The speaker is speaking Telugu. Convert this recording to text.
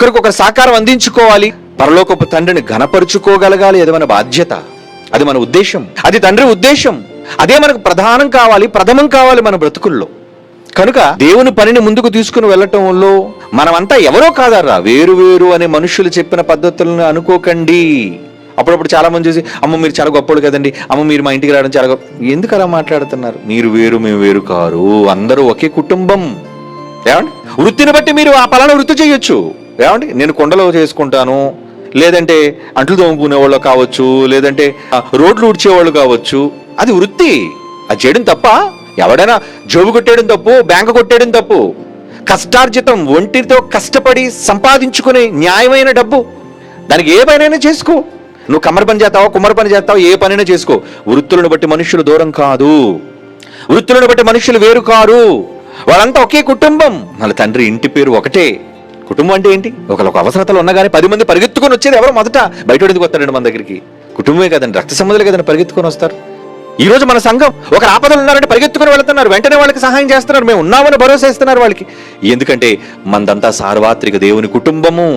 ఒకరికొకరు సహకారం అందించుకోవాలి. పరలోకపు తండ్రిని ఘనపరుచుకోగలగాలి అది మన బాధ్యత. అది మన ఉద్దేశం. అది తండ్రి ఉద్దేశం. అదే మనకు ప్రధానం కావాలి ప్రథమం కావాలి మన బ్రతుకుల్లో. కనుక దేవుని పనిని ముందుకు తీసుకుని వెళ్ళటంలో మనమంతా ఎవరో కాదర్రా వేరు వేరు అనే మనుషులు చెప్పిన పద్ధతులను అనుకోకండి. అప్పుడప్పుడు చాలా మంది చూసి అమ్మ మీరు చాలా గొప్పలు కదండి. అమ్మ మీరు మా ఇంటికి రావడం చాలా గొప్ప ఎందుకు అలా మాట్లాడుతున్నారు? మీరు వేరు మేము వేరు కారు. అందరూ ఒకే కుటుంబం. ఏమండి? వృత్తిని బట్టి మీరు ఆ పలానా వృత్తి చేయొచ్చు. ఏమండి? నేను కొండలో చేసుకుంటాను. లేదంటే అంట్లు తోముకునే వాళ్ళు కావచ్చు లేదంటే రోడ్లు ఉడిచేవాళ్ళు కావచ్చు. అది వృత్తి. అది చేయడం తప్ప? ఎవడైనా జోబు కొట్టేయడం తప్పు బ్యాంకు కొట్టేయడం తప్పు. కష్టార్జితం ఒంటితో కష్టపడి సంపాదించుకునే న్యాయమైన డబ్బు. దానికి ఏ పనైనా చేసుకో. నువ్వు కమ్మరి పని చేస్తావా కుమ్మరి పని చేస్తావో ఏ పనైనా చేసుకో. వృత్తులను బట్టి మనుషులు దూరం కాదు. వృత్తులను బట్టి మనుషులు వేరు కారు. వాళ్ళంతా ఒకే కుటుంబం. వాళ్ళ తండ్రి ఇంటి పేరు ఒకటే. కుటుంబం అంటే ఏంటి? ఒకళ్ళొక అవసరతలు ఉన్నగానే పది మంది పరిగెత్తుకొని వచ్చేది ఎవరో? మొదట బయట ఎందుకు వస్తారండి మన దగ్గరికి. కుటుంబమే కదండి రక్త సంబంధాలు కదండి పరిగెత్తుకొని వస్తారు. ఈ రోజు మన సంఘం ఒక ఆపదలు ఉన్నారంటే పరిగెత్తుకుని వెళ్తున్నారు. వెంటనే వాళ్ళకి సహాయం చేస్తున్నారు. మేము ఉన్నామని భరోసా ఇస్తున్నారు వాళ్ళకి. ఎందుకంటే మందంతా సార్వత్రిక దేవుని కుటుంబము.